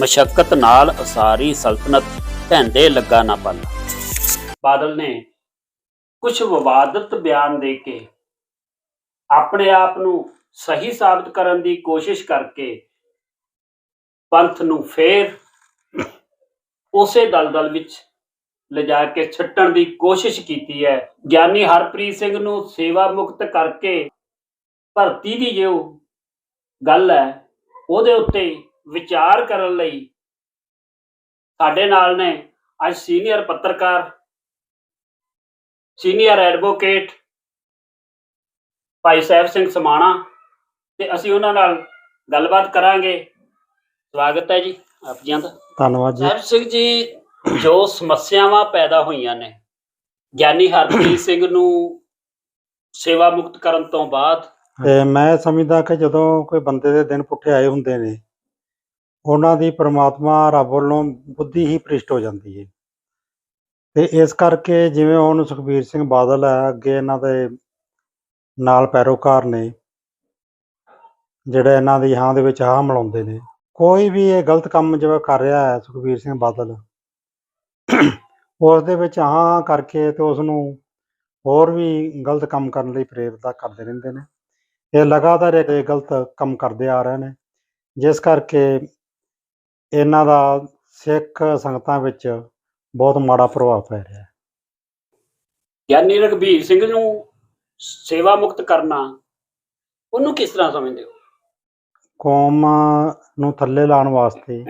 ਮਸ਼ਕਤ ਨਾਲ ਅਸਾਰੀ ਸਲਤਨਤ ਢਹਿੰਦੇ ਲੱਗਾ ਨਾ ਪੱਲ। ਬਾਦਲ ਨੇ ਕੁਝ ਵਿਵਾਦਤ ਬਿਆਨ ਦੇ ਕੇ ਆਪਣੇ ਆਪ ਨੂੰ ਸਹੀ ਸਾਬਤ ਕਰਨ ਦੀ ਕੋਸ਼ਿਸ਼ ਕਰਕੇ ਪੰਥ ਨੂੰ ਫੇਰ ਉਸੇ ਦਲਦਲ ਵਿੱਚ ਲਿਜਾ ਕੇ ਛੱਟਣ ਦੀ ਕੋਸ਼ਿਸ਼ ਕੀਤੀ ਹੈ। ਗਿਆਨੀ ਹਰਪ੍ਰੀਤ ਸਿੰਘ ਨੂੰ ਸੇਵਾ ਮੁਕਤ ਕਰਕੇ ਭਰਤੀ ਦੀ ਜੋ ਗੱਲ ਹੈ, ਉਹਦੇ ਉੱਤੇ ਵਿਚਾਰ ਕਰਨ ਲਈ ਸਾਡੇ ਨਾਲ ਨੇ ਅੱਜ ਸੀਨੀਅਰ ਪੱਤਰਕਾਰ ਸੀਨੀਅਰ ਐਡਵੋਕੇਟ ਭਾਈ ਸਾਹਿਬ ਸਿੰਘ ਸਮਾਣਾ ਤੇ ਅਸੀਂ ਉਹਨਾਂ ਨਾਲ ਗੱਲਬਾਤ ਕਰਾਂਗੇ। ਸਵਾਗਤ ਹੈ ਜੀ ਆਪ ਜੀਆਂ ਦਾ। ਧੰਨਵਾਦ ਜੀ। ਸਾਹਿਬ ਸਿੰਘ ਜੀ ਜੋ ਸਮੱਸਿਆਵਾਂ ਪੈਦਾ ਹੋਈਆਂ ਨੇ ਗਿਆਨੀ ਹਰਪ੍ਰੀਤ ਸਿੰਘ ਨੂੰ ਸੇਵਾ ਮੁਕਤ ਕਰਨ ਤੋਂ ਬਾਅਦ ਮੈਂ ਸਮਝਦਾ ਕਿ ਜਦੋਂ ਕੋਈ ਬੰਦੇ ਦੇ ਦਿਨ ਪੁੱਠੇ ਆਏ ਹੁੰਦੇ ਨੇ ਉਹਨਾਂ ਦੀ ਪ੍ਰਮਾਤਮਾ ਰੱਬ ਵੱਲੋਂ ਬੁੱਧੀ ਹੀ ਪ੍ਰਿਸ਼ਟ ਹੋ ਜਾਂਦੀ ਹੈ। ਤੇ ਇਸ ਕਰਕੇ ਜਿਵੇਂ ਹੁਣ ਸੁਖਬੀਰ ਸਿੰਘ ਬਾਦਲ ਹੈ ਅੱਗੇ ਇਹਨਾਂ ਦੇ ਨਾਲ ਪੈਰੋਕਾਰ ਨੇ, ਜਿਹੜੇ ਇਹਨਾਂ ਦੀ ਹਾਂ ਦੇ ਵਿੱਚ ਹਾਂ ਮਿਲਾਉਂਦੇ ਨੇ। ਕੋਈ ਵੀ ਇਹ ਗਲਤ ਕੰਮ ਜਿਵੇਂ ਕਰ ਰਿਹਾ ਹੈ ਸੁਖਬੀਰ ਸਿੰਘ ਬਾਦਲ, ਉਸ ਦੇ ਵਿੱਚ ਹਾਂ ਕਰਕੇ ਤੇ ਉਸ ਨੂੰ ਹੋਰ ਵੀ ਗਲਤ ਕੰਮ ਕਰਨ ਲਈ ਪ੍ਰੇਰਿਤ ਕਰਦੇ ਰਹਿੰਦੇ ਨੇ। ਇਹ ਲਗਾਤਾਰ ਇਹ ਗਲਤ ਕੰਮ ਕਰਦੇ ਆ ਰਹੇ ਨੇ। ਜਿਸ ਕਰਕੇ ਇਹਨਾਂ ਦਾ ਸਿੱਖ ਸੰਗਤਾਂ ਵਿੱਚ ਬਹੁਤ ਮਾੜਾ ਪ੍ਰਭਾਵ ਪੈ ਰਿਹਾ ਹੈ। ਗਿਆਨੀ ਰਘਬੀਰ ਸਿੰਘ ਨੂੰ ਸੇਵਾ ਮੁਕਤ ਕਰਨਾ ਉਹਨੂੰ ਕਿਸ ਤਰ੍ਹਾਂ ਸਮਝਦੇ ਹੋ? ਕੌਮ ਨੂੰ ਥੱਲੇ ਲਾਉਣ ਵਾਸਤੇ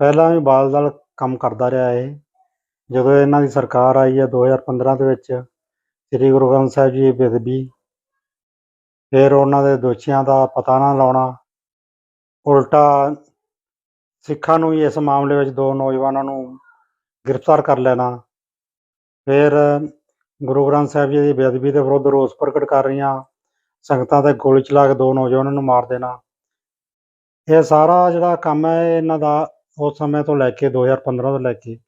ਪਹਿਲਾਂ ਵੀ ਬਾਲ ਦਲ ਕੰਮ ਕਰਦਾ ਰਿਹਾ ਹੈ ਜਦੋਂ ਇਹਨਾਂ ਦੀ ਸਰਕਾਰ ਆਈ ਹੈ 2015 ਦੇ ਵਿੱਚ ਸ੍ਰੀ ਗੁਰੂ ਗ੍ਰੰਥ ਸਾਹਿਬ ਜੀ ਦੀ ਬੇਦਬੀ ਫਿਰ ਉਹਨਾਂ ਦੇ ਦੋਸ਼ੀਆਂ ਦਾ ਪਤਾ ਨਾ ਲਾਉਣਾ ਉਲਟਾ ਸਿੱਖਾਂ ਨੂੰ ਹੀ ਇਸ ਮਾਮਲੇ ਵਿੱਚ ਦੋ ਨੌਜਵਾਨਾਂ ਨੂੰ ਗ੍ਰਿਫਤਾਰ ਕਰ ਲੈਣਾ। ਫਿਰ ਗੁਰੂ ਗ੍ਰੰਥ ਸਾਹਿਬ ਜੀ ਦੀ ਬੇਅਦਬੀ ਦੇ ਵਿਰੁੱਧ ਰੋਸ ਪ੍ਰਗਟ ਕਰ ਰਹੀਆਂ ਸੰਗਤਾਂ ਤੇ ਗੋਲੀ ਚਲਾ ਕੇ ਦੋ ਨੌਜਵਾਨਾਂ ਨੂੰ ਮਾਰ ਦੇਣਾ। ਇਹ ਸਾਰਾ ਜਿਹੜਾ ਕੰਮ ਹੈ ਇਹਨਾਂ ਦਾ ਉਸ ਸਮੇਂ ਤੋਂ ਲੈ ਕੇ 2015 ਤੋਂ ਲੈ ਕੇ।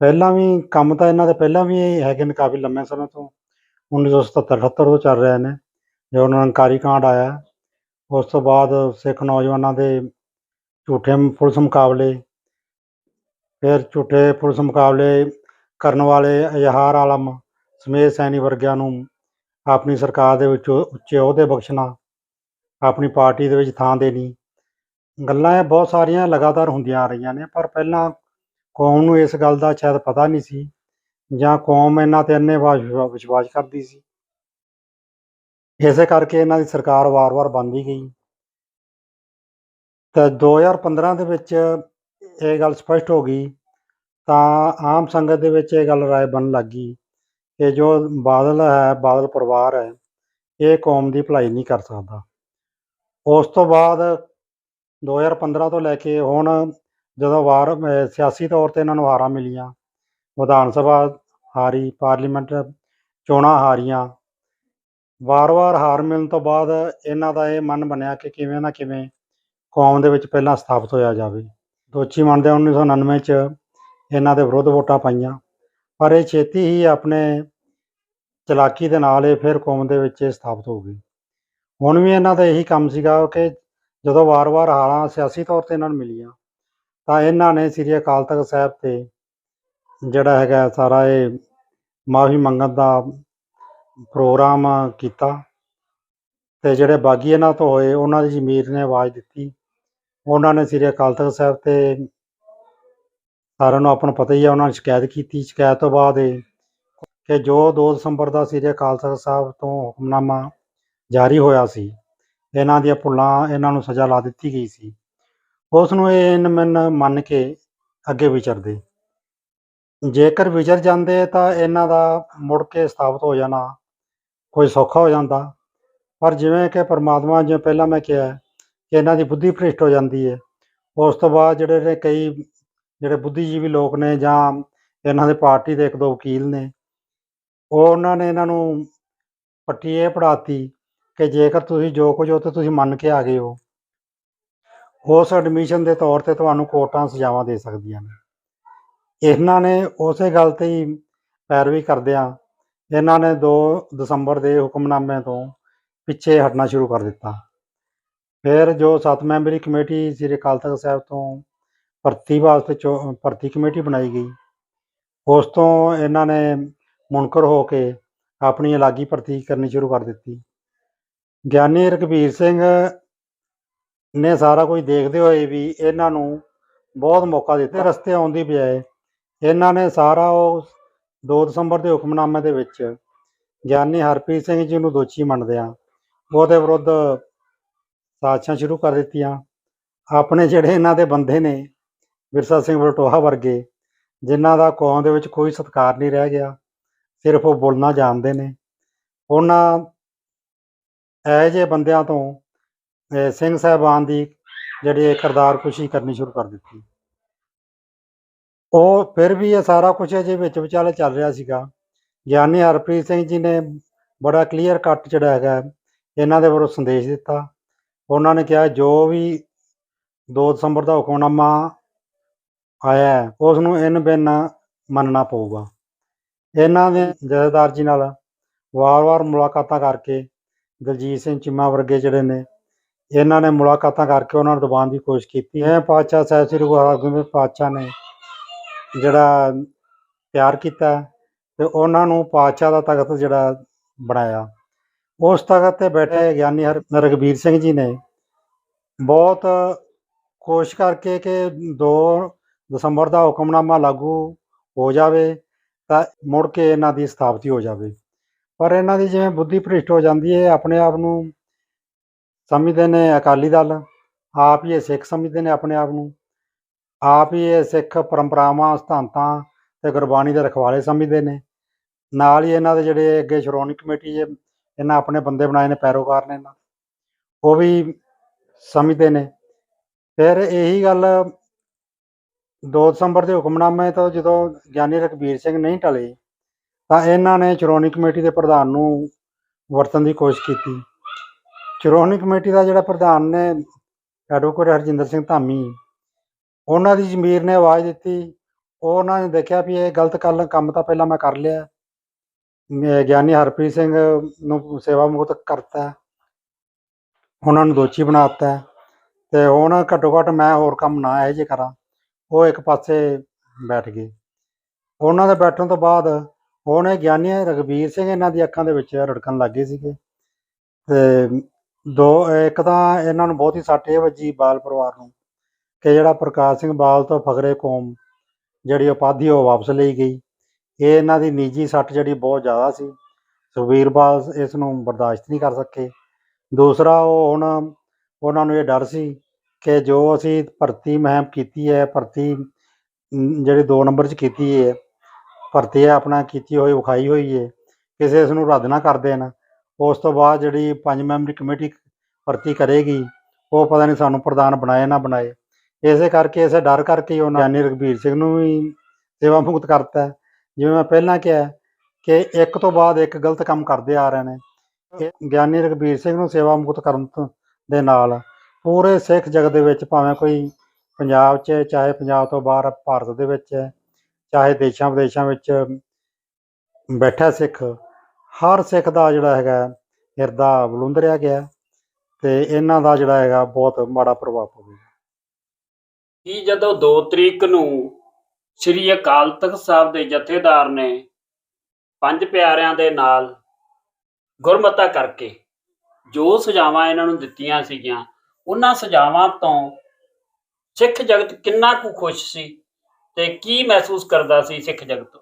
ਪਹਿਲਾਂ ਵੀ ਕੰਮ ਤਾਂ ਇਹਨਾਂ ਦੇ ਪਹਿਲਾਂ ਵੀ ਹੈਗੇ ਨੇ ਕਾਫੀ ਲੰਮੇ ਸਮੇਂ ਤੋਂ। 1977 78 ਤੋਂ ਚੱਲ ਰਹੇ ਨੇ। ਜਦੋਂ ਨਿਰੰਕਾਰੀ ਕਾਂਡ ਆਇਆ, ਉਸ ਤੋਂ ਬਾਅਦ ਸਿੱਖ ਨੌਜਵਾਨਾਂ ਦੇ ਝੂਠੇ ਪੁਲਿਸ ਮੁਕਾਬਲੇ, ਫਿਰ ਝੂਠੇ ਪੁਲਿਸ ਮੁਕਾਬਲੇ ਕਰਨ ਵਾਲੇ ਅਜ਼ਹਾਰ ਆਲਮ ਸਮੇਤ ਸੈਣੀ ਵਰਗਿਆਂ ਨੂੰ ਆਪਣੀ ਸਰਕਾਰ ਦੇ ਵਿੱਚ ਉੱਚੇ ਅਹੁਦੇ ਬਖਸ਼ਣਾ, ਆਪਣੀ ਪਾਰਟੀ ਦੇ ਵਿੱਚ ਥਾਂ ਦੇਣੀ। ਗੱਲਾਂ ਇਹ ਬਹੁਤ ਸਾਰੀਆਂ ਲਗਾਤਾਰ ਹੁੰਦੀਆਂ ਆ ਰਹੀਆਂ ਨੇ, ਪਰ ਪਹਿਲਾਂ ਕੌਮ ਨੂੰ ਇਸ ਗੱਲ ਦਾ ਸ਼ਾਇਦ ਪਤਾ ਨਹੀਂ ਸੀ ਜਾਂ ਕੌਮ ਇਹਨਾਂ ਤੇ ਅੰਨੇ ਵਿਸ਼ਵਾਸ ਕਰਦੀ ਸੀ। ਇਸੇ ਕਰਕੇ ਇਹਨਾਂ ਦੀ ਸਰਕਾਰ ਵਾਰ-ਵਾਰ ਬਣਦੀ ਗਈ। ਤਾਂ 2015 ਦੇ ਵਿੱਚ ਇਹ ਗੱਲ ਸਪਸ਼ਟ ਹੋ ਗਈ, ਤਾਂ ਆਮ ਸੰਗਤ ਦੇ ਵਿੱਚ ਇਹ ਗੱਲ ਰਾਏ ਬਣਨ ਲੱਗੀ ਕਿ ਜੋ ਬਾਦਲ ਹੈ, ਬਾਦਲ ਪਰਿਵਾਰ ਹੈ, ਇਹ ਕੌਮ ਦੀ ਭਲਾਈ ਨਹੀਂ ਕਰ ਸਕਦਾ। ਉਸ ਤੋਂ ਬਾਅਦ 2015 ਤੋਂ ਲੈ ਕੇ ਹੁਣ ਜਦੋਂ ਵਾਰ ਸਿਆਸੀ ਤੌਰ ਤੇ ਇਹਨਾਂ ਨੂੰ ਹਾਰਾਂ ਮਿਲੀਆਂ, ਵਿਧਾਨ ਸਭਾ ਹਾਰੀ, ਪਾਰਲੀਮੈਂਟ ਚੋਣਾਂ ਹਾਰੀਆਂ, ਵਾਰ-ਵਾਰ ਹਾਰ ਮਿਲਣ ਤੋਂ ਬਾਅਦ ਇਹਨਾਂ ਦਾ ਇਹ ਮਨ ਬਣਿਆ ਕਿ ਕਿਵੇਂ ਨਾ ਕਿਵੇਂ ਕੌਮ ਦੇ ਵਿੱਚ ਪਹਿਲਾਂ ਸਥਾਪਿਤ ਹੋਇਆ ਜਾਵੇ। ਦੋਚੀ ਮੰਨਦੇ 1999 ਚ ਇਹਨਾਂ ਦੇ ਵਿਰੁੱਧ ਵੋਟਾਂ ਪਾਈਆਂ। ਪਰ ਇਹ ਛੇਤੀ ਹੀ ਆਪਣੇ ਚਲਾਕੀ ਦੇ ਨਾਲ ਇਹ ਫਿਰ ਕੌਮ ਦੇ ਵਿੱਚ ਇਹ ਸਥਾਪਿਤ ਹੋ ਗਈ। ਹੁਣ ਵੀ ਇਹਨਾਂ ਦਾ ਇਹੀ ਕੰਮ ਸੀਗਾ ਕਿ ਜਦੋਂ ਵਾਰ-ਵਾਰ ਹਾਰਾਂ ਸਿਆਸੀ ਤੌਰ ਤੇ ਇਹਨਾਂ ਨੂੰ ਮਿਲੀਆਂ, ਤਾਂ ਇਹਨਾਂ ਨੇ ਸ੍ਰੀ ਅਕਾਲ ਤਖਤ ਸਾਹਿਬ ਤੇ ਜਿਹੜਾ ਹੈਗਾ ਸਾਰਾ ਇਹ ਮਾਫੀ ਮੰਗਣ ਦਾ ਪ੍ਰੋਗਰਾਮ ਕੀਤਾ ਤੇ ਜਿਹੜੇ ਬਾਗੀ ਇਹਨਾਂ ਤੋਂ ਹੋਏ, ਉਹਨਾਂ ਦੀ ਜ਼ਮੀਰ ਨੇ ਆਵਾਜ਼ ਦਿੱਤੀ। ਉਹਨਾਂ ਨੇ ਸ੍ਰੀ ਅਕਾਲ ਤਖਤ ਸਾਹਿਬ ਤੇ ਸਾਰਿਆਂ ਨੂੰ ਆਪਣਾ ਪਤਾ ਹੀ ਹੈ ਉਹਨਾਂ ਨੇ ਸ਼ਿਕਾਇਤ ਕੀਤੀ। ਸ਼ਿਕਾਇਤ ਤੋਂ ਬਾਅਦ ਇਹ ਕਿ ਜੋ 2 ਦਸੰਬਰ ਦਾ ਸ੍ਰੀ ਅਕਾਲ ਤਖਤ ਸਾਹਿਬ ਤੋਂ ਹੁਕਮਨਾਮਾ ਜਾਰੀ ਹੋਇਆ ਸੀ, ਇਹਨਾਂ ਦੀਆਂ ਭੁੱਲਾਂ ਇਹਨਾਂ ਨੂੰ ਸਜ਼ਾ ਲਾ ਦਿੱਤੀ ਗਈ ਸੀ। ਉਸ ਨੂੰ ਇਹ ਇਨ ਮਨ ਮੰਨ ਕੇ ਅੱਗੇ ਵਿਚਰਦੇ। ਜੇਕਰ ਵਿਚਰ ਜਾਂਦੇ ਤਾਂ ਇਹਨਾਂ ਦਾ ਮੁੜ ਕੇ ਸਥਾਪਿਤ ਹੋ ਜਾਣਾ ਕੋਈ ਸੌਖਾ ਹੋ ਜਾਂਦਾ। ਪਰ ਜਿਵੇਂ ਕਿ ਪਰਮਾਤਮਾ ਜਿਵੇਂ ਪਹਿਲਾਂ ਮੈਂ ਕਿਹਾ ਕਿ ਇਹਨਾਂ ਦੀ ਬੁੱਧੀ ਭ੍ਰਿਸ਼ਟ ਹੋ ਜਾਂਦੀ ਹੈ। ਉਸ ਤੋਂ ਬਾਅਦ ਜਿਹੜੇ ਨੇ ਕਈ ਜਿਹੜੇ ਬੁੱਧੀਜੀਵੀ ਲੋਕ ਨੇ ਜਾਂ ਇਹਨਾਂ ਦੇ ਪਾਰਟੀ ਦੇ ਇੱਕ ਦੋ ਵਕੀਲ ਨੇ, ਉਹ ਉਹਨਾਂ ਨੇ ਇਹਨਾਂ ਨੂੰ ਪੱਟੀ ਇਹ ਪੜਾਤੀ ਕਿ ਜੇਕਰ ਤੁਸੀਂ ਜੋ ਕੁਝ ਉੱਥੇ ਤੁਸੀਂ ਮੰਨ ਕੇ ਆ ਗਏ ਹੋ। ਉਸ ਐਡਮਿਸ਼ਨ ਦੇ ਤੌਰ ਤੇ ਤੁਹਾਨੂੰ ਕੋਰਟਾਂ ਸਜ਼ਾਵਾਂ ਦੇ ਸਕਦੀਆਂ ਨੇ। ਇਹਨਾਂ ਨੇ ਉਸੇ ਗੱਲ ਤੇ ਹੀ ਪੈਰਵੀ ਕਰਦਿਆਂ ਇਹਨਾਂ ਨੇ 2 ਦਸੰਬਰ ਦੇ ਹੁਕਮਨਾਮੇ ਤੋਂ ਪਿੱਛੇ ਹਟਣਾ ਸ਼ੁਰੂ ਕਰ ਦਿੱਤਾ। ਫਿਰ ਜੋ 7 ਮੈਂਬਰੀ ਕਮੇਟੀ ਸ੍ਰੀ ਅਕਾਲ ਤਖਤ ਸਾਹਿਬ ਤੋਂ ਭਰਤੀ ਵਾਸਤੇ ਚੋ ਭਰਤੀ ਕਮੇਟੀ ਬਣਾਈ ਗਈ। ਉਸ ਤੋਂ ਇਹਨਾਂ ਨੇ ਮੁਨਕਰ ਹੋ ਕੇ ਆਪਣੀ ਅਲੱਗੀ ਭਰਤੀ ਕਰਨੀ ਸ਼ੁਰੂ ਕਰ ਦਿੱਤੀ। ਗਿਆਨੀ ਰਘਬੀਰ ਸਿੰਘ ਨੇ ਸਾਰਾ ਕੁਝ ਦੇਖਦੇ ਹੋਏ ਵੀ ਇਹਨਾਂ ਨੂੰ ਬਹੁਤ ਮੌਕਾ ਦਿੱਤਾ। ਰਸਤੇ ਆਉਣ ਦੀ ਬਜਾਏ ਇਹਨਾਂ ਨੇ ਸਾਰਾ ਉਹ 2 ਦਸੰਬਰ ਦੇ ਹੁਕਮਨਾਮੇ ਦੇ ਵਿੱਚ ਗਿਆਨੀ ਹਰਪ੍ਰੀਤ ਸਿੰਘ ਜੀ ਨੂੰ ਦੋਸ਼ੀ ਮੰਨਦਿਆਂ ਉਹਦੇ ਵਿਰੁੱਧ ਸਾਜ਼ਿਸ਼ਾਂ ਸ਼ੁਰੂ ਕਰ ਦਿੱਤੀਆਂ। ਆਪਣੇ ਜਿਹੜੇ ਇਹਨਾਂ ਦੇ ਬੰਦੇ ਨੇ ਵਿਰਸਾ ਸਿੰਘ ਵਲਟੋਹਾ ਵਰਗੇ, ਜਿਨ੍ਹਾਂ ਦਾ ਕੌਮ ਦੇ ਵਿੱਚ ਕੋਈ ਸਤਿਕਾਰ ਨਹੀਂ ਰਹਿ ਗਿਆ, ਸਿਰਫ ਉਹ ਬੋਲਣਾ ਜਾਣਦੇ ਨੇ। ਉਹਨਾਂ ਇਹੋ ਜਿਹੇ ਬੰਦਿਆਂ ਤੋਂ ਸਿੰਘ ਸਾਹਿਬਾਨ ਦੀ ਜਿਹੜੀ ਇਹ ਕਿਰਦਾਰ ਕੁਸ਼ੀ ਕਰਨੀ ਸ਼ੁਰੂ ਕਰ ਦਿੱਤੀ। ਉਹ ਫਿਰ ਵੀ ਇਹ ਸਾਰਾ ਕੁਝ ਅਜੇ ਵਿੱਚ ਵਿਚਾਲੇ ਚੱਲ ਰਿਹਾ ਸੀਗਾ। ਗਿਆਨੀ ਹਰਪ੍ਰੀਤ ਸਿੰਘ ਜੀ ਨੇ ਬੜਾ ਕਲੀਅਰ ਕੱਟ ਜਿਹੜਾ ਹੈਗਾ, ਇਹਨਾਂ ਦੇ ਵੱਲੋਂ ਸੰਦੇਸ਼ ਦਿੱਤਾ। ਉਹਨਾਂ ਨੇ ਕਿਹਾ ਜੋ ਵੀ 2 ਦਸੰਬਰ ਦਾ ਹੁਕਮਨਾਮਾ ਆਇਆ ਹੈ, ਉਸ ਨੂੰ ਇਨ ਬਿਨ ਮੰਨਣਾ ਪਊਗਾ। ਇਹਨਾਂ ਦੇ ਜਥੇਦਾਰ ਜੀ ਨਾਲ ਵਾਰ-ਵਾਰ ਮੁਲਾਕਾਤਾਂ ਕਰਕੇ ਦਲਜੀਤ ਸਿੰਘ ਚੀਮਾ ਵਰਗੇ ਜਿਹੜੇ ਨੇ ਇਹਨਾਂ ਨੇ ਮੁਲਾਕਾਤਾਂ ਕਰਕੇ ਉਹਨਾਂ ਨੂੰ ਦਬਾਉਣ ਦੀ ਕੋਸ਼ਿਸ਼ ਕੀਤੀ। ਹੈ ਪਾਤਸ਼ਾਹ ਸਾਹਿਬ ਸ੍ਰੀ ਗੁਰੂ ਹਰਗੋਬਿੰਦ ਪਾਤਸ਼ਾਹ ਨੇ ਜਿਹੜਾ ਪਿਆਰ ਕੀਤਾ ਤੇ ਉਹਨਾਂ ਨੂੰ ਪਾਤਸ਼ਾਹ ਦਾ ਤਖਤ ਜਿਹੜਾ ਬਣਾਇਆ। ਉਸ ਤਖਤ ਤੇ ਬੈਠੇ ਗਿਆਨੀ ਹਰ ਰਘਬੀਰ ਸਿੰਘ ਜੀ ਨੇ ਬਹੁਤ ਕੋਸ਼ਿਸ਼ ਕਰਕੇ ਕਿ 2 ਦਸੰਬਰ ਦਾ ਹੁਕਮਨਾਮਾ ਲਾਗੂ ਹੋ ਜਾਵੇ ਤਾਂ ਮੁੜ ਕੇ ਇਹਨਾਂ ਦੀ ਸਥਾਪਤੀ ਹੋ ਜਾਵੇ। ਪਰ ਇਹਨਾਂ ਦੀ ਜਿਵੇਂ ਬੁੱਧੀ ਭ੍ਰਿਸ਼ਟ ਹੋ ਜਾਂਦੀ ਹੈ ਆਪਣੇ ਆਪ ਨੂੰ ਸਮਝਦੇ ਨੇ ਅਕਾਲੀ ਦਲ, ਆਪ ਹੀ ਇਹ ਸਿੱਖ ਸਮਝਦੇ ਨੇ ਆਪਣੇ ਆਪ ਨੂੰ, ਆਪ ਹੀ ਇਹ ਸਿੱਖ ਪਰੰਪਰਾਵਾਂ, ਸਿਧਾਂਤਾਂ ਤੇ ਗੁਰਬਾਣੀ ਦੇ ਰਖਵਾਲੇ ਸਮਝਦੇ ਨੇ। ਨਾਲ ਹੀ ਇਹਨਾਂ ਦੇ ਜਿਹੜੇ ਅੱਗੇ ਸ਼੍ਰੋਮਣੀ ਕਮੇਟੀ ਜੇ ਇਹਨਾਂ ਆਪਣੇ ਬੰਦੇ ਬਣਾਏ ਨੇ, ਪੈਰੋਕਾਰ ਨੇ ਇਹਨਾਂ ਉਹ ਵੀ ਸਮਝਦੇ ਨੇ। ਫਿਰ ਇਹੀ ਗੱਲ 2 ਦਸੰਬਰ ਦੇ ਹੁਕਮਨਾਮੇ ਤੋਂ ਜਦੋਂ ਗਿਆਨੀ ਰਘਬੀਰ ਸਿੰਘ ਨਹੀਂ ਟਲੇ, ਤਾਂ ਇਹਨਾਂ ਨੇ ਸ਼੍ਰੋਮਣੀ ਕਮੇਟੀ ਦੇ ਪ੍ਰਧਾਨ ਨੂੰ ਵਰਤਣ ਦੀ ਕੋਸ਼ਿਸ਼ ਕੀਤੀ। ਸ਼੍ਰੋਮਣੀ ਕਮੇਟੀ ਦਾ ਜਿਹੜਾ ਪ੍ਰਧਾਨ ਨੇ ਐਡਵੋਕੇਟ ਹਰਜਿੰਦਰ ਸਿੰਘ ਧਾਮੀ, ਉਹਨਾਂ ਦੀ ਜ਼ਮੀਰ ਨੇ ਆਵਾਜ਼ ਦਿੱਤੀ। ਉਹਨਾਂ ਨੇ ਦੇਖਿਆ ਵੀ ਇਹ ਗਲਤ ਕੱਲ ਕੰਮ ਤਾਂ ਪਹਿਲਾਂ ਮੈਂ ਕਰ ਲਿਆ। ਗਿਆਨੀ ਹਰਪ੍ਰੀਤ ਸਿੰਘ ਨੂੰ ਸੇਵਾ ਮੁਕਤ ਕਰਤਾ। ਉਹਨਾਂ ਨੂੰ ਦੋਸ਼ੀ ਬਣਾਤਾ। ਤੇ ਹੁਣ ਘੱਟੋ ਘੱਟ ਮੈਂ ਹੋਰ ਕੰਮ ਨਾ ਇਹੋ ਜਿਹੇ ਕਰਾਂ। ਉਹ ਇੱਕ ਪਾਸੇ ਬੈਠ ਗਏ। ਉਹਨਾਂ ਦੇ ਬੈਠਣ ਤੋਂ ਬਾਅਦ ਹੁਣ ਇਹ ਗਿਆਨੀ ਰਘਬੀਰ ਸਿੰਘ ਇਹਨਾਂ ਦੀ ਅੱਖਾਂ ਦੇ ਵਿੱਚ ਰੜਕਣ ਲੱਗੇ ਸੀਗੇ। ਤੇ ਦੋ, ਇੱਕ ਤਾਂ ਇਹਨਾਂ ਨੂੰ ਬਹੁਤ ਹੀ ਸੱਟ ਇਹ ਵੱਜੀ ਬਾਲ ਪਰਿਵਾਰ ਨੂੰ ਕਿ ਜਿਹੜਾ ਪ੍ਰਕਾਸ਼ ਸਿੰਘ ਬਾਲ ਤੋਂ ਫਖਰੇ ਕੌਮ ਜਿਹੜੀ ਉਪਾਧੀ ਉਹ ਵਾਪਸ ਲਈ ਗਈ। ਇਹ ਇਹਨਾਂ ਦੀ ਨਿੱਜੀ ਸੱਟ ਜਿਹੜੀ ਬਹੁਤ ਜ਼ਿਆਦਾ ਸੀ। ਸੁਖਬੀਰ ਬਾਲ ਇਸ ਨੂੰ ਬਰਦਾਸ਼ਤ ਨਹੀਂ ਕਰ ਸਕੇ। ਦੂਸਰਾ ਉਹ ਹੁਣ ਉਹਨਾਂ ਨੂੰ ਇਹ ਡਰ ਸੀ ਕਿ ਜੋ ਅਸੀਂ ਭਰਤੀ ਮੁਹਿੰਮ ਕੀਤੀ ਹੈ ਭਰਤੀ ਅਮ, ਜਿਹੜੀ 2 ਨੰਬਰ 'ਚ ਕੀਤੀ ਹੈ ਭਰਤੀ ਹੈ ਆਪਣਾ ਕੀਤੀ ਹੋਈ ਵਿਖਾਈ ਹੋਈ ਹੈ ਕਿਸੇ ਇਸ ਨੂੰ ਰੱਦ ਨਾ ਕਰ ਦੇਣ। ਉਸ ਤੋਂ ਬਾਅਦ ਜਿਹੜੀ ਪੰਜ ਮੈਂਬਰੀ ਕਮੇਟੀ ਭਰਤੀ ਕਰੇਗੀ ਉਹ ਪਤਾ ਨਹੀਂ ਸਾਨੂੰ ਪ੍ਰਧਾਨ ਬਣਾਏ ਨਾ ਬਣਾਏ। ਇਸੇ ਕਰਕੇ ਇਸੇ ਡਰ ਕਰਕੇ ਹੀ ਉਹਨਾਂ ਗਿਆਨੀ ਰਘਬੀਰ ਸਿੰਘ ਨੂੰ ਵੀ ਸੇਵਾ ਮੁਕਤ ਕਰਤਾ। ਜਿਵੇਂ ਮੈਂ ਪਹਿਲਾਂ ਕਿਹਾ ਕਿ ਇੱਕ ਤੋਂ ਬਾਅਦ ਇੱਕ ਗਲਤ ਕੰਮ ਕਰਦੇ ਆ ਰਹੇ ਨੇ। ਗਿਆਨੀ ਰਘਬੀਰ ਸਿੰਘ ਨੂੰ ਸੇਵਾ ਮੁਕਤ ਕਰਨ ਦੇ ਨਾਲ ਪੂਰੇ ਸਿੱਖ ਜਗਤ ਦੇ ਵਿੱਚ ਭਾਵੇਂ ਕੋਈ ਪੰਜਾਬ 'ਚ ਚਾਹੇ ਪੰਜਾਬ ਤੋਂ ਬਾਹਰ ਭਾਰਤ ਦੇ ਵਿੱਚ ਹੈ, ਚਾਹੇ ਦੇਸ਼ਾਂ ਵਿਦੇਸ਼ਾਂ ਵਿੱਚ ਬੈਠਾ ਸਿੱਖ ਹਰ ਸਿੱਖ ਦਾ ਜਿਹੜਾ ਹੈਗਾ ਹਿਰਦਾ ਬਲੁੰਦਰਿਆ ਗਿਆ ਤੇ ਇਹਨਾਂ ਦਾ ਜਿਹੜਾ ਹੈਗਾ ਬਹੁਤ ਮਾੜਾ ਪ੍ਰਭਾਵ ਪਵੇਗਾ ਕੀ ਜਦੋਂ 2 ਤਰੀਕ ਨੂੰ ਸ੍ਰੀ ਅਕਾਲ ਤਖਤ ਸਾਹਿਬ ਦੇ ਜਥੇਦਾਰ ਨੇ ਪੰਜ ਪਿਆਰਿਆਂ ਦੇ ਨਾਲ ਗੁਰਮਤਾ ਕਰਕੇ ਜੋ ਸੁਝਾਵਾਂ ਇਹਨਾਂ ਨੂੰ ਦਿੱਤੀਆਂ ਸੀਗੀਆਂ, ਉਹਨਾਂ ਸੁਝਾਵਾਂ ਤੋਂ ਸਿੱਖ ਜਗਤ ਕਿੰਨਾ ਕੁ ਖੁਸ਼ ਸੀ ਤੇ ਕੀ ਮਹਿਸੂਸ ਕਰਦਾ ਸੀ ਸਿੱਖ ਜਗਤ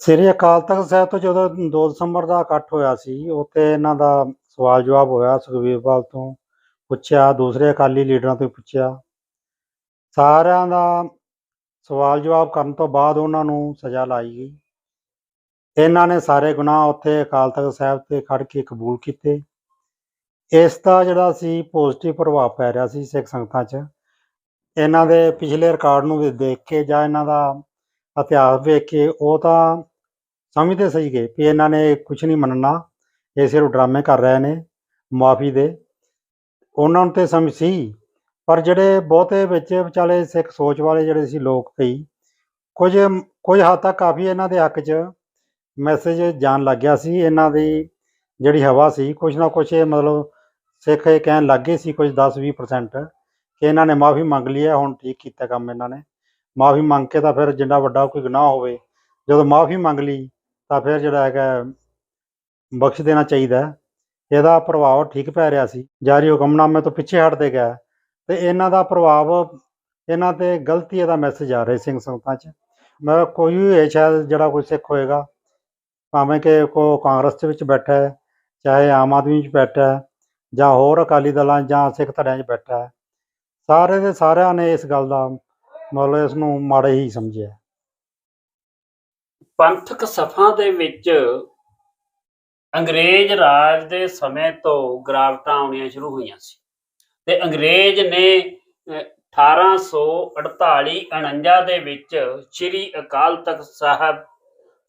ਸ੍ਰੀ ਅਕਾਲ ਤਖਤ ਸਾਹਿਬ ਤੋਂ ਜਦੋਂ 2 ਦਸੰਬਰ ਦਾ ਇਕੱਠ ਹੋਇਆ ਸੀ, ਉੱਥੇ ਇਹਨਾਂ ਦਾ ਸਵਾਲ ਜਵਾਬ ਹੋਇਆ, ਸੁਖਬੀਰ ਤੋਂ ਪੁੱਛਿਆ, ਦੂਸਰੇ ਅਕਾਲੀ ਲੀਡਰਾਂ ਤੋਂ ਪੁੱਛਿਆ। ਸਾਰਿਆਂ ਦਾ ਸਵਾਲ ਜਵਾਬ ਕਰਨ ਤੋਂ ਬਾਅਦ ਉਹਨਾਂ ਨੂੰ ਸਜ਼ਾ ਲਾਈ ਗਈ। ਇਹਨਾਂ ਨੇ ਸਾਰੇ ਗੁਨਾਹ ਉੱਥੇ ਅਕਾਲ ਤਖਤ ਸਾਹਿਬ ਤੇ ਖੜ ਕੇ ਕਬੂਲ ਕੀਤੇ। ਇਸ ਦਾ ਜਿਹੜਾ ਸੀ ਪੋਜ਼ਿਟਿਵ ਪ੍ਰਭਾਵ ਪੈ ਰਿਹਾ ਸੀ ਸਿੱਖ ਸੰਗਤਾਂ 'ਚ। ਇਹਨਾਂ ਦੇ ਪਿਛਲੇ ਰਿਕਾਰਡ ਨੂੰ ਵੀ ਦੇਖ ਕੇ ਜਾਂ ਇਹਨਾਂ ਦਾ ਇਤਿਹਾਸ ਵੇਖ ਕੇ ਉਹ ਤਾਂ ਸਮਝਦੇ ਸਹੀ ਗਏ ਵੀ ਇਹਨਾਂ ਨੇ ਕੁਝ ਨਹੀਂ ਮੰਨਣਾ। ਇਹ ਸਿਰਫ ਡਰਾਮੇ ਕਰ ਰਹੇ ਨੇ ਮਾਫੀ ਦੇ। ਉਹਨਾਂ ਨੂੰ ਤੇ ਸਮਝ ਸੀ ਪਰ ਜਿਹੜੇ ਬਹੁਤੇ ਵਿੱਚ ਵਿਚਾਲੇ ਸਿੱਖ ਸੋਚ ਵਾਲੇ ਜਿਹੜੇ ਸੀ ਲੋਕ ਕਈ ਕੁਝ ਕੁਝ ਹੱਦ ਤੱਕ ਕਾਫੀ ਇਹਨਾਂ ਦੇ ਹੱਕ 'ਚ ਮੈਸੇਜ ਜਾਣ ਲੱਗ ਗਿਆ ਸੀ। ਇਹਨਾਂ ਦੀ ਜਿਹੜੀ ਹਵਾ ਸੀ ਕੁਝ ਨਾ ਕੁਝ ਇਹ ਮਤਲਬ ਸਿੱਖ ਇਹ ਕਹਿਣ ਲੱਗੇ ਸੀ ਕੁਝ 10-20% ਕਿ ਇਹਨਾਂ ਨੇ ਮਾਫੀ ਮੰਗ ਲਈ ਹੈ, ਹੁਣ ਠੀਕ ਕੀਤਾ ਕੰਮ ਇਹਨਾਂ ਨੇ। ਮਾਫੀ ਮੰਗ ਕੇ ਤਾਂ ਫਿਰ ਜਿੰਨਾ ਵੱਡਾ ਕੋਈ ਗੁਨਾਹ ਹੋਵੇ, ਜਦੋਂ ਮਾਫੀ ਮੰਗ ਲਈ ਤਾਂ ਫਿਰ ਜਿਹੜਾ ਹੈਗਾ ਬਖਸ਼ ਦੇਣਾ ਚਾਹੀਦਾ ਇਹਦਾ ਪ੍ਰਭਾਵ ਠੀਕ ਪੈ ਰਿਹਾ ਸੀ। ਜਾਰੀ ਹੁਕਮਨਾਮੇ ਤੋਂ ਪਿੱਛੇ ਹਟਦੇ ਗਿਆ। ਤੇ ਇਹਨਾਂ ਦਾ ਪ੍ਰਭਾਵ, ਇਹਨਾਂ ਤੇ ਗਲਤੀ ਦਾ ਮੈਸੇਜ ਆ ਰਿਹਾ ਸਿੰਘ ਸੰਗਤਾਂ 'ਚ। ਮੈਂ ਕੋਈ ਵੀ ਹੈ ਸ਼ਾਇਦ ਜਿਹੜਾ ਕੋਈ ਸਿੱਖ ਹੋਏਗਾ, ਭਾਵੇਂ ਕਿ ਕੋ ਕਾਂਗਰਸ ਦੇ ਵਿੱਚ ਬੈਠਾ ਹੈ, ਚਾਹੇ ਆਮ ਆਦਮੀ 'ਚ ਬੈਠਾ ਹੈ, ਜਾਂ ਹੋਰ ਅਕਾਲੀ ਦਲਾਂ ਜਾਂ ਸਿੱਖ ਧੜਿਆਂ 'ਚ ਬੈਠਾ ਹੈ, ਸਾਰੇ ਦੇ ਸਾਰਿਆਂ ਨੇ ਇਸ ਗੱਲ ਦਾ ਮਤਲਬ ਇਸ ਨੂੰ ਮਾੜਾ ਹੀ ਸਮਝਿਆ। ਪੰਥਕ ਸਫ਼ਾਂ ਦੇ ਵਿੱਚ ਅੰਗਰੇਜ਼ ਰਾਜ ਦੇ ਸਮੇਂ ਤੋਂ ਗਿਰਾਵਟਾਂ ਆਉਣੀਆਂ ਸ਼ੁਰੂ ਹੋਈਆਂ ਸੀ। ਤੇ ਅੰਗਰੇਜ਼ ਨੇ ਅਹ, 1848 49 ਦੇ ਵਿੱਚ ਸ੍ਰੀ ਅਕਾਲ ਤਖਤ ਸਾਹਿਬ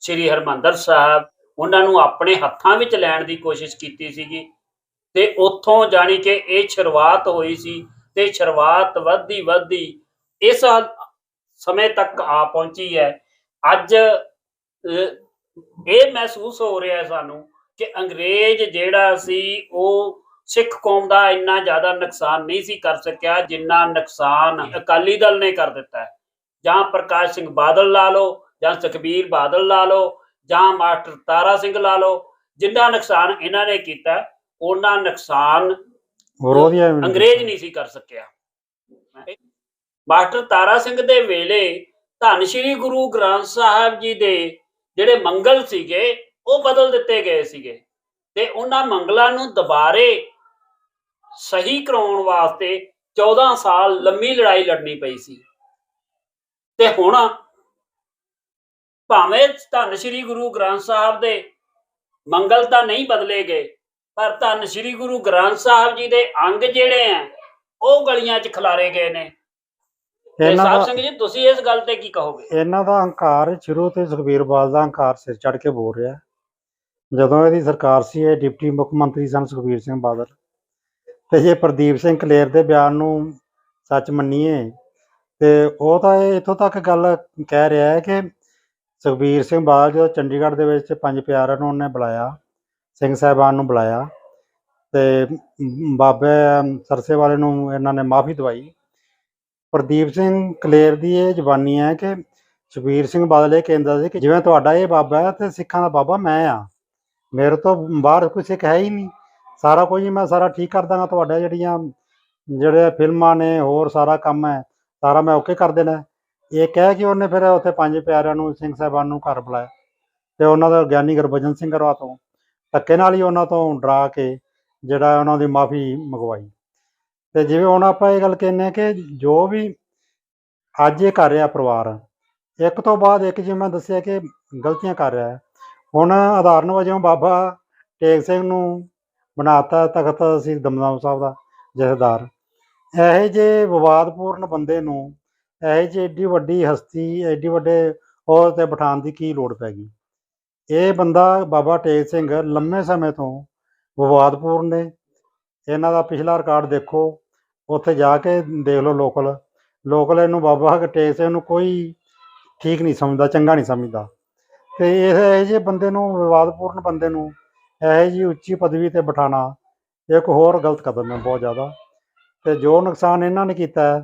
ਸ੍ਰੀ ਹਰਮੰਦਰ ਸਾਹਿਬ ਉਹਨਾਂ ਨੂੰ ਆਪਣੇ ਹੱਥਾਂ ਵਿੱਚ ਲੈਣ ਦੀ ਕੋਸ਼ਿਸ਼ ਕੀਤੀ ਸੀਗੀ ਤੇ ਉੱਥੋਂ ਜਾਣੀ ਕਿ ਇਹ ਸ਼ੁਰੂਆਤ ਹੋਈ ਸੀ ਤੇ ਸ਼ੁਰੂਆਤ ਵੱਧਦੀ ਵੱਧਦੀ ਇਸ ਸਮੇਂ ਤੱਕ ਆ ਪਹੁੰਚੀ ਹੈ। ਅੱਜ ਇਹ ਮਹਿਸੂਸ ਹੋ ਰਿਹਾ ਸਾਨੂੰ ਕਿ ਅੰਗਰੇਜ਼ ਜਿਹੜਾ ਸੀ ਉਹ ਸਿੱਖ ਕੌਮ ਦਾ ਇੰਨਾ ਜ਼ਿਆਦਾ ਨੁਕਸਾਨ ਨਹੀਂ ਸੀ ਕਰ ਸਕਿਆ ਜਿੰਨਾ ਨੁਕਸਾਨ ਅਕਾਲੀ ਦਲ ਨੇ ਕਰ ਦਿੱਤਾ ਹੈ। ਜਾਂ ਪ੍ਰਕਾਸ਼ ਸਿੰਘ ਬਾਦਲ ਲਾ ਲਓ ਜਾਂ ਸੁਖਬੀਰ ਬਾਦਲ ਲਾ ਲਓ ਜਾਂ ਮਾਸਟਰ ਤਾਰਾ ਸਿੰਘ ਲਾ ਲਓ ਜਿੰਨਾ ਨੁਕਸਾਨ ਇਹਨਾਂ ਨੇ ਕੀਤਾ ਉਹਨਾਂ ਨੁਕਸਾਨ ਅੰਗਰੇਜ਼ ਨਹੀਂ ਸੀ ਕਰ ਸਕਿਆ। ਮਾਸਟਰ ਤਾਰਾ ਸਿੰਘ ਦੇ ਵੇਲੇ ਧੰਨ ਸ਼੍ਰੀ ਗੁਰੂ ਗ੍ਰੰਥ ਸਾਹਿਬ ਜੀ ਦੇ ਜਿਹੜੇ ਮੰਗਲ ਸੀਗੇ ਉਹ ਬਦਲ ਦਿੱਤੇ ਗਏ ਸੀਗੇ। ਤੇ ਉਹਨਾਂ ਮੰਗਲਾਂ ਨੂੰ ਦੁਬਾਰੇ ਸਹੀ ਕਰਾਉਣ ਵਾਸਤੇ 14 ਸਾਲ ਲੰਮੀ ਲੜਾਈ ਲੜਨੀ ਪਈ ਸੀ। ਤੇ ਹੁਣ ਭਾਵੇਂ ਧੰਨ ਸ਼੍ਰੀ ਗੁਰੂ ਗ੍ਰੰਥ ਸਾਹਿਬ ਦੇ ਮੰਗਲ ਤਾਂ ਨਹੀਂ ਬਦਲੇ ਗਏ ਪਰ ਧੰਨ ਸ਼੍ਰੀ ਗੁਰੂ ਗ੍ਰੰਥ ਸਾਹਿਬ ਜੀ ਦੇ ਅੰਗ ਜਿਹੜੇ ਆ ਉਹ ਗਲੀਆਂ 'ਚ ਖਿਲਾਰੇ ਗਏ ਨੇ। ਸਾਹਿਬ ਸਿੰਘ ਜੀ ਤੁਸੀਂ ਇਸ ਗੱਲ ਤੇ ਕੀ ਕਹੋਗੇ? ਇਹਨਾਂ ਦਾ ਹੰਕਾਰ ਸ਼ੁਰੂ ਤੋਂ ਸੁਖਬੀਰ ਬਾਦਲ ਦਾ ਹੰਕਾਰ ਸਿਰ ਚੜ ਕੇ ਬੋਲ ਰਿਹਾ। ਜਦੋਂ ਇਹਦੀ ਸਰਕਾਰ ਸੀ ਇਹ ਡਿਪਟੀ ਮੁੱਖ ਮੰਤਰੀ ਸਨ ਸੁਖਬੀਰ ਸਿੰਘ ਬਾਦਲ। ਤੇ ਜੇ ਪ੍ਰਦੀਪ ਸਿੰਘ ਕਲੇਰ ਦੇ ਬਿਆਨ ਨੂੰ ਸੱਚ ਮੰਨੀਏ, ਤੇ ਉਹ ਤਾਂ ਇਹ ਇੱਥੋਂ ਤੱਕ ਗੱਲ ਕਹਿ ਰਿਹਾ ਹੈ ਕਿ ਸੁਖਬੀਰ ਸਿੰਘ ਬਾਦਲ ਜਦੋਂ ਚੰਡੀਗੜ੍ਹ ਦੇ ਵਿੱਚ ਪੰਜ ਪਿਆਰਿਆਂ ਨੂੰ ਉਹਨੇ ਬੁਲਾਇਆ, ਸਿੰਘ ਸਾਹਿਬਾਨ ਨੂੰ ਬੁਲਾਇਆ, ਤੇ ਬਾਬੇ ਸਰਸੇ ਵਾਲੇ ਨੂੰ ਇਹਨਾਂ ਨੇ ਮਾਫੀ ਦਵਾਈ। ਪ੍ਰਦੀਪ ਸਿੰਘ ਕਲੇਰ ਦੀ ਇਹ ਜ਼ਬਾਨੀ ਹੈ ਕਿ ਸੁਖਬੀਰ ਸਿੰਘ ਬਾਦਲ ਇਹ ਕਹਿੰਦਾ ਸੀ ਕਿ ਜਿਵੇਂ ਤੁਹਾਡਾ ਇਹ ਬਾਬਾ ਹੈ ਤੇ ਸਿੱਖਾਂ ਦਾ ਬਾਬਾ ਮੈਂ ਆ ਮੇਰੇ ਤੋਂ ਬਾਹਰ ਕੋਈ ਸਿੱਖ ਹੈ ਹੀ ਨਹੀਂ। ਸਾਰਾ ਕੁਝ ਹੀ ਮੈਂ ਸਾਰਾ ਠੀਕ ਕਰ ਦਾਂਗਾ ਤੁਹਾਡੇ ਜਿਹੜੀਆਂ, ਜਿਹੜੇ ਫਿਲਮਾਂ ਨੇ, ਹੋਰ ਸਾਰਾ ਕੰਮ ਹੈ, ਸਾਰਾ ਮੈਂ ਓਕੇ ਕਰ ਦੇਣਾ ਇਹ ਕਹਿ ਕੇ ਉਹਨੇ ਫਿਰ ਉੱਥੇ ਪੰਜ ਪਿਆਰਿਆਂ ਨੂੰ, ਸਿੰਘ ਸਾਹਿਬਾਨ ਨੂੰ ਘਰ ਬੁਲਾਇਆ ਤੇ ਉਹਨਾਂ ਦਾ ਗਿਆਨੀ ਗੁਰਬਚਨ ਸਿੰਘ ਕਰਵਾ ਤੋਂ, ਧੱਕੇ ਨਾਲ ਹੀ ਉਹਨਾਂ ਤੋਂ ਡਰਾ ਕੇ ਜਿਹੜਾ ਉਹਨਾਂ ਦੀ ਮਾਫੀ ਮੰਗਵਾਈ। ਤੇ ਜਿਵੇਂ ਹੁਣ ਆਪਾਂ ਇਹ ਗੱਲ ਕਹਿੰਦੇ ਹਾਂ ਕਿ ਜੋ ਵੀ ਅੱਜ ਇਹ ਕਰ ਰਿਹਾ ਪਰਿਵਾਰ, ਇੱਕ ਤੋਂ ਬਾਅਦ ਇੱਕ ਜਿਵੇਂ ਮੈਂ ਦੱਸਿਆ ਕਿ ਗਲਤੀਆਂ ਕਰ ਰਿਹਾ ਹੁਣ ਉਦਾਹਰਨ ਵਜੋਂ ਬਾਬਾ ਟੇਕ ਸਿੰਘ ਨੂੰ ਬਣਾਤਾ ਤਖਤ ਸੀ ਦਮਦਮ ਸਾਹਿਬ ਦਾ ਜਥੇਦਾਰ। ਇਹੋ ਜਿਹੇ ਵਿਵਾਦਪੂਰਨ ਬੰਦੇ ਨੂੰ ਇਹੋ ਜਿਹੀ ਏਡੀ ਵੱਡੀ ਹਸਤੀ, ਏਡੀ ਵੱਡੇ ਉਹ ਤੇ ਬਿਠਾਉਣ ਦੀ ਕੀ ਲੋੜ ਪੈ ਗਈ? ਇਹ ਬੰਦਾ ਬਾਬਾ ਟੇਕ ਸਿੰਘ ਲੰਮੇ ਸਮੇਂ ਤੋਂ ਵਿਵਾਦਪੂਰਨ ਨੇ। ਇਹਨਾਂ ਦਾ ਪਿਛਲਾ ਰਿਕਾਰਡ ਦੇਖੋ, ਉੱਥੇ ਜਾ ਕੇ ਦੇਖ ਲਓ ਲੋਕਲ। ਲੋਕਲ ਇਹਨੂੰ ਬਾਬਾ ਟੇਕ ਸਿੰਘ ਨੂੰ ਕੋਈ ਠੀਕ ਨਹੀਂ ਸਮਝਦਾ, ਚੰਗਾ ਨਹੀਂ ਸਮਝਦਾ। ਤੇ ਇਹ ਇਹੋ ਜਿਹੇ ਬੰਦੇ ਨੂੰ, ਵਿਵਾਦਪੂਰਨ ਬੰਦੇ ਨੂੰ ਇਹੋ ਜਿਹੀ ਉੱਚੀ ਪਦਵੀ ਤੇ ਬਿਠਾਣਾ। ਇੱਕ ਹੋਰ ਗਲਤ ਕਦਮ ਹੈ ਬਹੁਤ ਜ਼ਿਆਦਾ। ਤੇ ਜੋ ਨੁਕਸਾਨ ਇਹਨਾਂ ਨੇ ਕੀਤਾ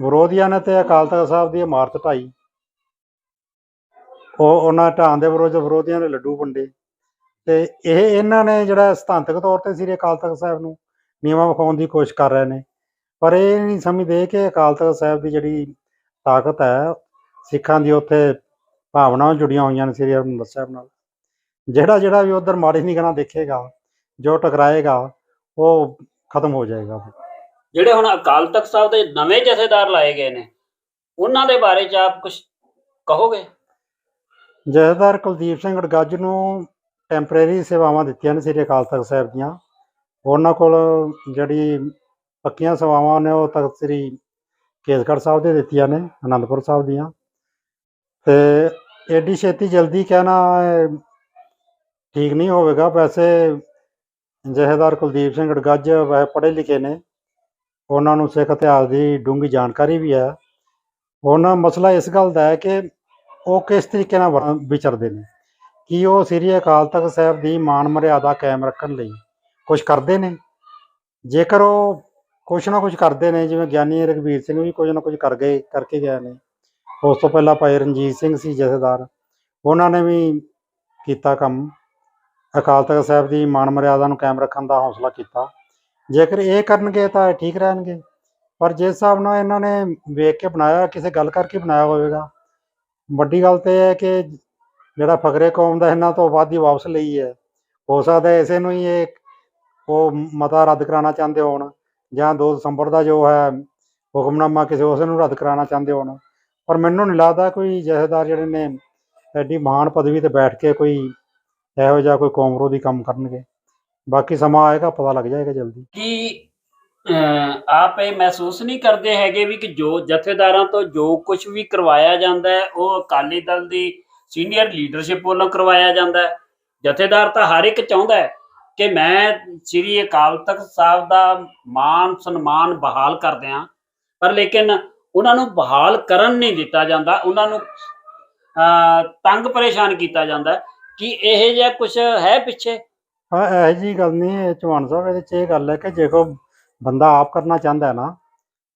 ਵਿਰੋਧੀਆਂ ਨੇ ਤੇ ਅਕਾਲ ਤਖਤ ਸਾਹਿਬ ਦੀ ਇਮਾਰਤ ਢਾਈ। ਉਹ ਉਹਨਾਂ ਢਾਣ ਦੇ ਵਿਰੋਧ, ਵਿਰੋਧੀਆਂ ਨੇ ਲੱਡੂ ਵੰਡੇ। ਤੇ ਇਹ ਇਹਨਾਂ ਨੇ ਜਿਹੜਾ ਸਿਧਾਂਤਕ ਤੌਰ ਤੇ ਸ੍ਰੀ ਅਕਾਲ ਤਖਤ ਸਾਹਿਬ ਨੂੰ ਨੀਵਾਂ ਵਿਖਾਉਣ ਦੀ ਕੋਸ਼ਿਸ਼ ਕਰ ਰਹੇ ਨੇ। ਪਰ ਇਹ ਨਹੀਂ ਸਮਝਦੇ ਕਿ ਅਕਾਲ ਤਖਤ ਸਾਹਿਬ ਦੀ ਜਿਹੜੀ ਤਾਕਤ ਹੈ, ਸਿੱਖਾਂ ਦੀ ਉੱਥੇ ਭਾਵਨਾਵਾਂ ਜੁੜੀਆਂ ਹੋਈਆਂ ਨੇ ਸ੍ਰੀ ਹਰਿਮੰਦਰ ਸਾਹਿਬ ਨਾਲ। ਜਿਹੜਾ ਜਿਹੜਾ ਵੀ ਉਧਰ ਮਾੜੀ ਨਿਗਾਹ ਨਾਲ ਦੇਖੇਗਾ ਜੋ ਟਕਰਾਏਗਾ ਉਹ ਖਤਮ ਹੋ ਜਾਏਗਾ ਜਿਹੜੇ ਹੁਣ ਅਕਾਲ ਤਖਤ ਸਾਹਿਬ ਦੇ ਨਵੇਂ ਜਥੇਦਾਰ ਲਾਏ ਗਏ ਨੇ ਉਹਨਾਂ ਦੇ ਬਾਰੇ ਚ ਆਪ ਕੁਝ ਕਹੋਗੇ? ਜਥੇਦਾਰ ਕੁਲਦੀਪ ਸਿੰਘ ਗੜਗੱਜ ਨੂੰ ਟੈਂਪਰੇਰੀ ਸੇਵਾਵਾਂ ਦਿੱਤੀਆਂ ਨੇ ਸ੍ਰੀ ਅਕਾਲ ਤਖਤ ਸਾਹਿਬ ਦੀਆਂ। ਉਹਨਾਂ ਕੋਲ ਜਿਹੜੀ ਪੱਕੀਆਂ ਸੇਵਾਵਾਂ ਨੇ ਉਹ ਤਖਤ ਸ੍ਰੀ ਕੇਸਗੜ੍ਹ ਸਾਹਿਬ ਦੇ ਦਿੱਤੀਆਂ ਨੇ ਆਨੰਦਪੁਰ ਸਾਹਿਬ ਦੀਆਂ। ਤੇ ਏਡੀ ਛੇਤੀ ਜਲਦੀ ਕਹਿਣਾ ਠੀਕ ਨਹੀਂ ਹੋਵੇਗਾ। ਵੈਸੇ ਜਥੇਦਾਰ ਕੁਲਦੀਪ ਸਿੰਘ ਗੜਗੱਜ ਵੈਸੇ ਪੜ੍ਹੇ ਲਿਖੇ ਨੇ। ਉਹਨਾਂ ਨੂੰ ਸਿੱਖ ਇਤਿਹਾਸ ਦੀ ਡੂੰਘੀ ਜਾਣਕਾਰੀ ਵੀ ਹੈ। ਉਹਨਾਂ ਮਸਲਾ ਇਸ ਗੱਲ ਦਾ ਹੈ ਕਿ ਉਹ ਕਿਸ ਤਰੀਕੇ ਨਾਲ ਵਰ- ਵਿਚਰਦੇ ਨੇ। ਕੀ ਉਹ ਸ੍ਰੀ ਅਕਾਲ ਤਖਤ ਸਾਹਿਬ ਦੀ ਮਾਨ ਮਰਿਆਦਾ ਕਾਇਮ ਰੱਖਣ ਲਈ ਕੁਝ ਕਰਦੇ ਨੇ? ਜੇਕਰ ਉਹ ਕੁਛ ਨਾ ਕੁਛ ਕਰਦੇ ਨੇ, ਜਿਵੇਂ ਗਿਆਨੀ ਰਘਬੀਰ ਸਿੰਘ ਵੀ ਕੁਝ ਨਾ ਕੁਝ ਕਰ ਗਏ, ਕਰਕੇ ਗਏ ਨੇ। ਉਸ ਤੋਂ ਪਹਿਲਾਂ ਭਾਈ ਰਣਜੀਤ ਸਿੰਘ ਸੀ ਜਥੇਦਾਰ ਉਹਨਾਂ ਨੇ ਵੀ ਕੀਤਾ ਕੰਮ। ਅਕਾਲ ਤਖਤ ਸਾਹਿਬ ਦੀ ਮਾਨ ਮਰਿਆਦਾ ਨੂੰ ਕਾਇਮ ਰੱਖਣ ਦਾ ਹੌਸਲਾ ਕੀਤਾ। ਜੇਕਰ ਇਹ ਕਰਨਗੇ ਤਾਂ ਇਹ ਠੀਕ ਰਹਿਣਗੇ। ਪਰ ਜਿਸ ਹਿਸਾਬ ਨਾਲ ਇਹਨਾਂ ਨੇ ਵੇਖ ਕੇ ਬਣਾਇਆ, ਕਿਸੇ ਗੱਲ ਕਰਕੇ ਬਣਾਇਆ ਹੋਵੇਗਾ। ਵੱਡੀ ਗੱਲ ਤੇ ਇਹ ਹੈ ਕਿ ਜਿਹੜਾ ਫਕਰੇ ਕੌਮ ਦਾ ਇਹਨਾਂ ਤੋਂ ਆਬਾਦੀ ਵਾਪਸ ਲਈ ਹੈ, ਹੋ ਸਕਦਾ ਇਸੇ ਨੂੰ ਹੀ ਇਹ ਉਹ ਮਤਾ ਰੱਦ ਕਰਾਉਣਾ ਚਾਹੁੰਦੇ ਹੋਣ, ਜਾਂ 2 ਦਸੰਬਰ ਦਾ ਜੋ ਹੈ ਹੁਕਮਨਾਮਾ ਕਿਸੇ ਉਸ ਨੂੰ ਰੱਦ ਕਰਾਉਣਾ ਚਾਹੁੰਦੇ ਹੋਣ। ਪਰ ਮੈਨੂੰ ਨਹੀਂ ਲੱਗਦਾ ਕੋਈ ਜਥੇਦਾਰ ਜਿਹੜੇ ਨੇ ਐਡੀ ਮਹਾਨ ਪਦਵੀ ਤੇ ਬੈਠ ਕੇ ਕੋਈ ਇਹੋ ਜਿਹਾ ਕੋਈ ਕੌਮ ਕੰਮ ਕਰਨਗੇ। ਬਾਕੀ ਸਮਾਂ ਆਏਗਾ ਪਤਾ ਲੱਗ ਜਾਏਗਾ ਜਲਦੀ। ਕਿ ਆਪ ਇਹ ਮਹਿਸੂਸ ਨਹੀਂ ਕਰਦੇ ਹੈਗੇ ਵੀ ਕਿ ਜੋ ਜਥੇਦਾਰਾਂ ਤੋਂ ਜੋ ਕੁਝ ਵੀ ਕਰਵਾਇਆ ਜਾਂਦਾ ਹੈ ਉਹ ਅਕਾਲੀ ਦਲ ਦੀ ਸੀਨੀਅਰ ਲੀਡਰਸ਼ਿਪ ਵੱਲੋਂ ਕਰਵਾਇਆ ਜਾਂਦਾ ਹੈ। ਜਥੇਦਾਰ ਤਾਂ ਹਰ ਇੱਕ ਚਾਹੁੰਦਾ ਹੈ ਕਿ ਮੈਂ ਸ੍ਰੀ ਅਕਾਲ ਤਖਤ ਸਾਹਿਬ ਦਾ ਮਾਨ ਸਨਮਾਨ ਬਹਾਲ ਕਰ ਦਿਆਂ ਪਰ ਲੇਕਿਨ ਉਹਨਾਂ ਨੂੰ ਬਹਾਲ ਕਰਨ ਨਹੀਂ ਦਿੱਤਾ ਜਾਂਦਾ। ਉਹਨਾਂ ਨੂੰ ਅਹ, ਤੰਗ ਪਰੇਸ਼ਾਨ ਕੀਤਾ ਜਾਂਦਾ ਕਿ ਇਹ ਜਿਹਾ ਕੁਝ ਹੈ ਪਿੱਛੇ? ਹਾਂ, ਇਹੋ ਜੀ ਗੱਲ ਨਹੀਂ ਹੈ। ਚੌਹਾਨ ਸਾਹਿਬ, ਇਹਦੇ 'ਚ ਇਹ ਗੱਲ ਹੈ ਕਿ ਜੇ ਕੋਈ ਬੰਦਾ ਆਪ ਕਰਨਾ ਚਾਹੁੰਦਾ ਹੈ ਨਾ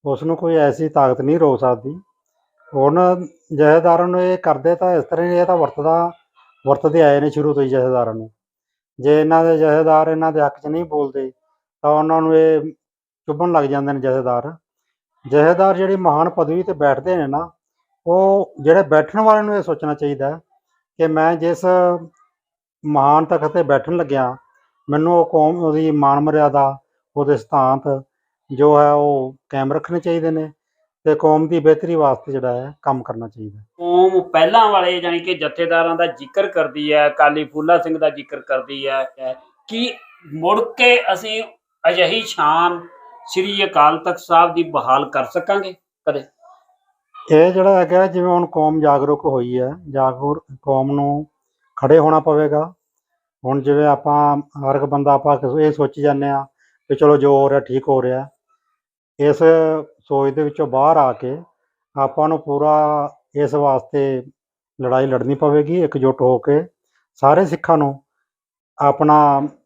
ਉਸ ਨੂੰ ਕੋਈ ਐਸੀ ਤਾਕਤ ਨਹੀਂ ਰੋਕ ਸਕਦੀ। ਹੁਣ ਜਥੇਦਾਰਾਂ ਨੂੰ ਇਹ ਕਰਦੇ ਤਾਂ ਇਸ ਤਰ੍ਹਾਂ ਇਹ ਤਾਂ ਵਰਤਦਾ, ਵਰਤਦੇ ਆਏ ਨੇ ਸ਼ੁਰੂ ਤੋਂ ਹੀ ਜਥੇਦਾਰਾਂ ਨੂੰ। ਜੇ ਇਹਨਾਂ ਦੇ ਜਥੇਦਾਰ ਇਹਨਾਂ ਦੇ ਹੱਕ 'ਚ ਨਹੀਂ ਬੋਲਦੇ, ਤਾਂ ਉਹਨਾਂ ਨੂੰ ਇਹ ਚੁੱਭਣ ਲੱਗ ਜਾਂਦੇ ਨੇ ਜਥੇਦਾਰ। ਜਥੇਦਾਰ ਜਿਹੜੇ ਮਹਾਨ ਪਦਵੀ ਤੇ ਬੈਠਦੇ ਨੇ ਨਾ, ਉਹ ਜਿਹੜੇ ਬੈਠਣ ਵਾਲੇ ਨੂੰ ਇਹ ਸੋਚਣਾ ਚਾਹੀਦਾ ਕਿ ਮੈਂ ਜਿਸ ਮਹਾਨ ਤਖਤ ਤੇ ਬੈਠਣ ਲੱਗਿਆ, ਮੈਨੂੰ ਉਹ ਕੌਮ, ਉਹਦੀ ਮਾਨ ਮਰਿਆਦਾ, ਉਹਦੇ ਸਿਧਾਂਤ ਜੋ ਹੈ ਉਹ ਕਾਇਮ ਰੱਖਣੇ ਚਾਹੀਦੇ ਨੇ ਤੇ ਕੌਮ ਦੀ ਬਿਹਤਰੀ ਵਾਸਤੇ ਜਿਹੜਾ ਹੈ ਕੰਮ ਕਰਨਾ ਚਾਹੀਦਾ। ਕੌਮ ਪਹਿਲਾਂ ਵਾਲੇ ਯਾਨੀ ਕਿ ਜਥੇਦਾਰਾਂ ਦਾ ਜ਼ਿਕਰ ਕਰਦੀ ਹੈ ਕਾਲੀ ਫੂਲਾ ਸਿੰਘ ਦਾ ਜ਼ਿਕਰ ਕਰਦੀ ਹੈ, ਕਿ ਮੁੜ ਕੇ ਅਸੀਂ ਅਜਿਹੀ ਸ਼ਾਨ ਸ੍ਰੀ ਅਕਾਲ ਤਖਤ ਸਾਹਿਬ ਦੀ ਬਹਾਲ ਕਰ ਸਕਾਂਗੇ ਕਦੇ? ਇਹ ਜਿਹੜਾ ਹੈਗਾ, ਜਿਵੇਂ ਹੁਣ ਕੌਮ ਜਾਗਰੂਕ ਹੋਈ ਹੈ, ਜਾਗਰੂਕ ਕੌਮ ਨੂੰ ਖੜੇ ਹੋਣਾ ਪਵੇਗਾ। ਹੁਣ ਜਿਵੇਂ ਆਪਾਂ ਹਰ ਇੱਕ ਬੰਦਾ, ਆਪਾਂ ਇਹ ਸੋਚੀ ਜਾਂਦੇ ਆ ਕਿ ਚਲੋ ਜੋ ਹੋ ਰਿਹਾ, ਠੀਕ ਹੋ ਰਿਹਾ। ਇਸ ਸੋਚ ਦੇ ਵਿੱਚੋਂ ਬਾਹਰ ਆ ਕੇ ਆਪਾਂ ਨੂੰ ਪੂਰਾ ਇਸ ਵਾਸਤੇ ਲੜਾਈ ਲੜਨੀ ਪਵੇਗੀ, ਇਕਜੁੱਟ ਹੋ ਕੇ। ਸਾਰੇ ਸਿੱਖਾਂ ਨੂੰ ਆਪਣਾ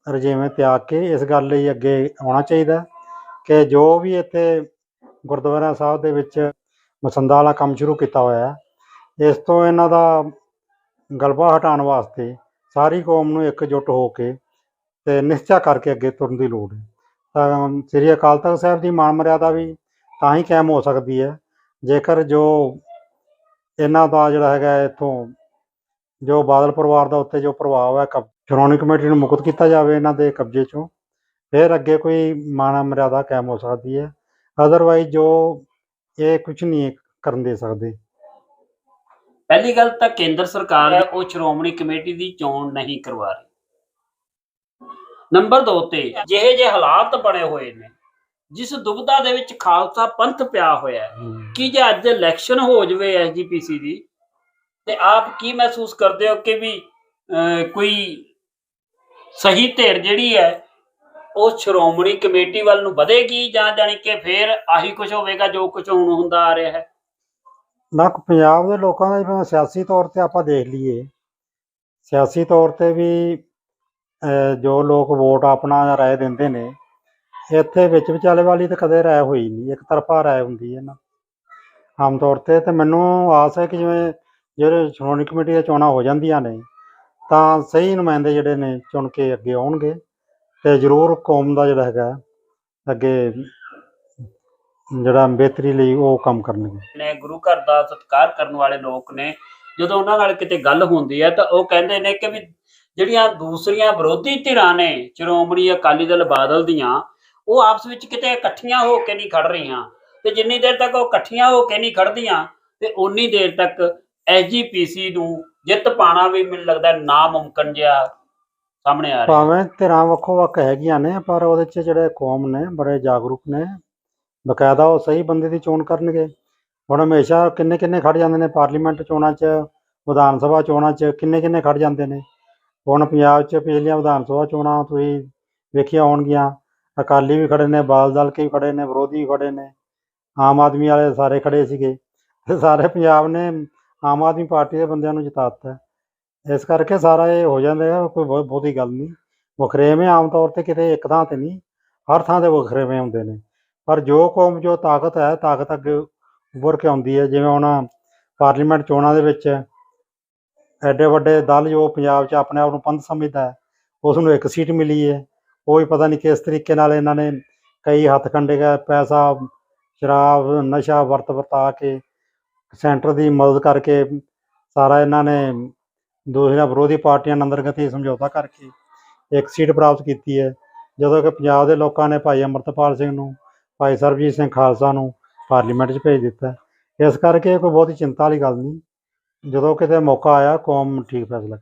ਰਜੇਵੇਂ ਤਿਆਗ ਕੇ ਇਸ ਗੱਲ ਲਈ ਅੱਗੇ ਆਉਣਾ ਚਾਹੀਦਾ ਕਿ ਜੋ ਵੀ ਇੱਥੇ ਗੁਰਦੁਆਰਾ ਸਾਹਿਬ ਦੇ ਵਿੱਚ ਮਸੰਦਾ ਵਾਲਾ ਕੰਮ ਸ਼ੁਰੂ ਕੀਤਾ ਹੋਇਆ ਹੈ। ਇਸ ਤੋਂ ਇਹਨਾਂ ਦਾ ਗਲਬਾ ਹਟਾਉਣ ਵਾਸਤੇ ਸਾਰੀ ਕੌਮ ਨੂੰ ਇਕਜੁੱਟ ਹੋ ਕੇ ਤੇ ਨਿਸ਼ਚਾ ਕਰਕੇ ਅੱਗੇ ਤੁਰਨ ਦੀ ਲੋੜ ਹੈ। ਤਾਂ ਸ੍ਰੀ ਅਕਾਲ ਤਖਤ ਸਾਹਿਬ ਦੀ ਮਾਨ ਮਰਿਆਦਾ ਵੀ ਤਾਂ ਹੀ ਕਾਇਮ ਹੋ ਸਕਦੀ ਹੈ। ਜੇਕਰ ਜੋ ਇਹਨਾਂ ਦਾ ਜਿਹੜਾ ਹੈਗਾ ਇੱਥੋਂ ਜੋ ਬਾਦਲ ਪਰਿਵਾਰ ਦਾ ਉੱਤੇ ਜੋ ਪ੍ਰਭਾਵ ਹੈ, ਕਬ ਸ਼੍ਰੋਮਣੀ ਕਮੇਟੀ ਨੂੰ ਮੁਕਤ ਕੀਤਾ ਜਾਵੇ ਇਹਨਾਂ ਦੇ ਕਬਜ਼ੇ ਚੋਂ, ਫਿਰ ਅੱਗੇ ਕੋਈ ਮਾਨ ਮਰਿਆਦਾ ਕਾਇਮ ਹੋ ਸਕਦੀ ਹੈ। ਅਦਰਵਾਈਜ਼ ਜੋ ਇਹ ਕੁਝ ਨਹੀਂ ਕਰਨ ਦੇ ਸਕਦੇ। ਪਹਿਲੀ ਗੱਲ ਤਾਂ ਕੇਂਦਰ ਸਰਕਾਰ ਉਹ ਸ਼੍ਰੋਮਣੀ ਕਮੇਟੀ ਦੀ ਚੋਣ ਨਹੀਂ ਕਰਵਾ ਰਹੀ। ਨੰਬਰ 2 ਤੇ ਜਿਹੇ ਜਿਹੇ ਹਾਲਾਤ ਬਣੇ ਹੋਏ ਨੇ ਜਿਸ ਦੁਬਿਧਾ ਦੇ ਵਿੱਚ ਖਾਲਸਾ ਪੰਥ ਪਿਆ ਹੋਇਆ ਹੈ ਕਿ ਜੇ ਅੱਜ ਇਲੈਕਸ਼ਨ ਹੋ ਜਵੇ ਐਸਜੀਪੀਸੀ ਦੀ ਤੇ ਆਪ ਕੀ ਮਹਿਸੂਸ ਕਰਦੇ ਹੋ ਕਿ ਵੀ ਕੋਈ ਸਹੀ ਧਿਰ ਜਿਹੜੀ ਹੈ ਉਹ ਸ਼੍ਰੋਮਣੀ ਕਮੇਟੀ ਵੱਲ ਨੂੰ ਵਧੇਗੀ ਜਾਂ ਜਾਣੀ ਕਿ ਫੇਰ ਆਹੀ ਕੁਝ ਹੋਵੇਗਾ ਜੋ ਕੁਝ ਹੁਣ ਹੁੰਦਾ ਆ ਰਿਹਾ ਹੈ? ਨਾ ਪੰਜਾਬ ਦੇ ਲੋਕਾਂ ਦਾ ਜਿਵੇਂ ਸਿਆਸੀ ਤੌਰ ਤੇ ਆਪਾਂ ਦੇਖ ਲਈਏ, ਸਿਆਸੀ ਤੌਰ ਤੇ ਵੀ ਜੋ ਲੋਕ ਵੋਟ ਆਪਣਾ ਰਾਏ ਦਿੰਦੇ ਨੇ, ਇੱਥੇ ਵਿੱਚ ਵਿਚਾਲੇ ਵਾਲੀ ਤਾਂ ਕਦੇ ਰਾਏ ਹੋਈ ਨਹੀਂ, ਇੱਕ ਤਰਫਾ ਰਾਏ ਹੁੰਦੀ ਹੈ ਨਾ। ਆਮ ਤੌਰ ਤੇ ਤੇ ਮੈਨੂੰ ਆਸ ਹੈ ਕਿ ਜਿਵੇਂ ਜਿਹੜੇ ਸ਼੍ਰੋਮਣੀ ਕਮੇਟੀ ਦੀਆਂ ਚੋਣਾਂ ਹੋ ਜਾਂਦੀਆਂ ਨੇ, ਤਾਂ ਸਹੀ ਨੁਮਾਇੰਦੇ ਜਿਹੜੇ ਨੇ ਚੁਣ ਕੇ ਅੱਗੇ ਆਉਣਗੇ। ਤੇ ਜ਼ਰੂਰ ਕੌਮ ਦਾ ਜਿਹੜਾ ਹੈਗਾ, ਅੱਗੇ ਜਿਹੜਾ ਬਿਹਤਰੀ ਲਈ ਉਹ ਕੰਮ ਕਰਨਗੇ। ਨੇ ਗੁਰੂ ਘਰ ਦਾ ਸਤਿਕਾਰ ਕਰਨ ਵਾਲੇ ਲੋਕ ਨੇ, ਜਦੋਂ ਉਹਨਾਂ ਨਾਲ ਕਿਤੇ ਗੱਲ ਹੁੰਦੀ ਹੈ ਤਾਂ ਉਹ ਕਹਿੰਦੇ ਨੇ ਕਿ ਵੀ ਜਿਹੜੀਆਂ ਦੂਸਰੀਆਂ ਵਿਰੋਧੀ ਧਿਰਾਂ ਨੇ, ਸ਼੍ਰੋਮਣੀ ਅਕਾਲੀ ਦਲ ਬਾਦਲ ਦੀਆਂ, ਉਹ ਆਪਸ ਵਿੱਚ ਕਿਤੇ ਇਕੱਠੀਆਂ ਹੋ ਕੇ ਨਹੀਂ ਖੜ ਰਹੀਆਂ। ਤੇ ਜਿੰਨੀ ਦੇਰ ਤੱਕ ਉਹ ਇਕੱਠੀਆਂ ਹੋ ਕੇ ਨਹੀਂ ਖੜਦੀਆਂ ਤੇ ਉਨੀ ਦੇਰ ਤੱਕ ਐਸਜੀਪੀਸੀ ਨੂੰ ਜਿੱਤ ਪਾਣਾ ਵੀ ਮੈਨੂੰ ਲੱਗਦਾ ਨਾ ਨਾਮੁਮਕਨ ਜਿਹਾ ਸਾਹਮਣੇ ਆ ਰਿਹਾ। ਭਾਵੇਂ ਧਿਰਾਂ ਵੱਖੋ ਵੱਖ ਹੈਗੀਆਂ ਨੇ, ਪਰ ਉਹਦੇ 'ਚ ਜਿਹੜੇ ਕੌਮ ਨੇ, ਬੜੇ ਜਾਗਰੂਕ ਨੇ। ਬਕਾਇਦਾ ਉਹ ਸਹੀ ਬੰਦੇ ਦੀ ਚੋਣ ਕਰਨਗੇ। ਹੁਣ ਹਮੇਸ਼ਾ ਕਿੰਨੇ ਕਿੰਨੇ ਖੜ ਜਾਂਦੇ ਨੇ ਪਾਰਲੀਮੈਂਟ ਚੋਣਾਂ 'ਚ, ਵਿਧਾਨ ਸਭਾ ਚੋਣਾਂ 'ਚ, ਕਿੰਨੇ ਕਿੰਨੇ ਖੜ ਜਾਂਦੇ ਨੇ। ਹੁਣ ਪੰਜਾਬ 'ਚ ਪਿਛਲੀਆਂ ਵਿਧਾਨ ਸਭਾ ਚੋਣਾਂ ਤੁਸੀਂ ਵੇਖੀਆਂ ਹੋਣਗੀਆਂ। ਅਕਾਲੀ ਵੀ ਖੜੇ ਨੇ, ਬਾਲ ਦਲ ਕੇ ਵੀ ਖੜੇ ਨੇ, ਵਿਰੋਧੀ ਵੀ ਖੜੇ ਨੇ। ਆਮ ਆਦਮੀ ਵਾਲੇ ਸਾਰੇ ਖੜੇ ਸੀਗੇ। ਤੇ ਸਾਰੇ ਪੰਜਾਬ ਨੇ ਆਮ ਆਦਮੀ ਪਾਰਟੀ ਦੇ ਬੰਦਿਆਂ ਨੂੰ ਜਿਤਾ ਦਿੱਤਾ ਇਸ ਕਰਕੇ ਸਾਰਾ ਇਹ ਹੋ ਜਾਂਦਾ ਹੈ, ਕੋਈ ਬਹੁਤ ਬਹੁਤੀ ਗੱਲ ਨਹੀਂ। ਵਖਰੇਵੇਂ ਆਮ ਤੌਰ ਤੇ ਕਿਤੇ ਇੱਕ ਥਾਂ ਤੇ ਨਹੀਂ, ਹਰ ਥਾਂ ਤੇ ਵਖਰੇਵੇਂ ਹੁੰਦੇ ਨੇ। ਪਰ ਜੋ ਕੌਮ, ਜੋ ਤਾਕਤ ਹੈ, ਤਾਕਤ ਅੱਗੇ ਉੱਭਰ ਕੇ ਆਉਂਦੀ ਹੈ। ਜਿਵੇਂ ਹੁਣ ਪਾਰਲੀਮੈਂਟ ਚੋਣਾਂ ਦੇ ਵਿੱਚ ਐਡੇ ਵੱਡੇ ਦਲ ਜੋ ਪੰਜਾਬ 'ਚ ਆਪਣੇ ਆਪ ਨੂੰ ਪੰਥ ਸਮਝਦਾ ਹੈ, ਉਸ ਨੂੰ ਇੱਕ ਸੀਟ ਮਿਲੀ ਹੈ। ਉਹ ਵੀ ਪਤਾ ਨਹੀਂ ਕਿਸ ਤਰੀਕੇ ਨਾਲ ਇਹਨਾਂ ਨੇ ਕਈ ਹੱਥ ਕੰਡੇ ਗਏ, ਪੈਸਾ, ਸ਼ਰਾਬ, ਨਸ਼ਾ ਵਰਤ ਵਰਤਾ ਕੇ ਸੈਂਟਰ ਦੀ ਮਦਦ ਕਰਕੇ ਸਾਰਾ ਇਹਨਾਂ ਨੇ ਦੂਸਰੀਆਂ ਵਿਰੋਧੀ ਪਾਰਟੀਆਂ ਅੰਦਰ ਗਤੀ ਸਮਝੌਤਾ ਕਰਕੇ ਇੱਕ ਸੀਟ ਪ੍ਰਾਪਤ ਕੀਤੀ ਹੈ। ਜਦੋਂ ਕਿ ਪੰਜਾਬ ਦੇ ਲੋਕਾਂ ਨੇ ਭਾਈ ਅਮਰਤਪਾਲ ਸਿੰਘ ਨੂੰ, ਭਾਈ ਸਰਬਜੀਤ ਸਿੰਘ ਖਾਲਸਾ ਨੂੰ ਪਾਰਲੀਮੈਂਟ 'ਚ ਭੇਜ ਦਿੱਤਾ। ਇਸ ਕਰਕੇ ਕੋਈ ਬਹੁਤੀ ਚਿੰਤਾ ਵਾਲੀ ਗੱਲ ਨਹੀਂ। ਜਦੋਂ ਕਿਤੇ ਮੌਕਾ ਆਇਆ, ਕੌਮ ਠੀਕ ਫੈਸਲਾ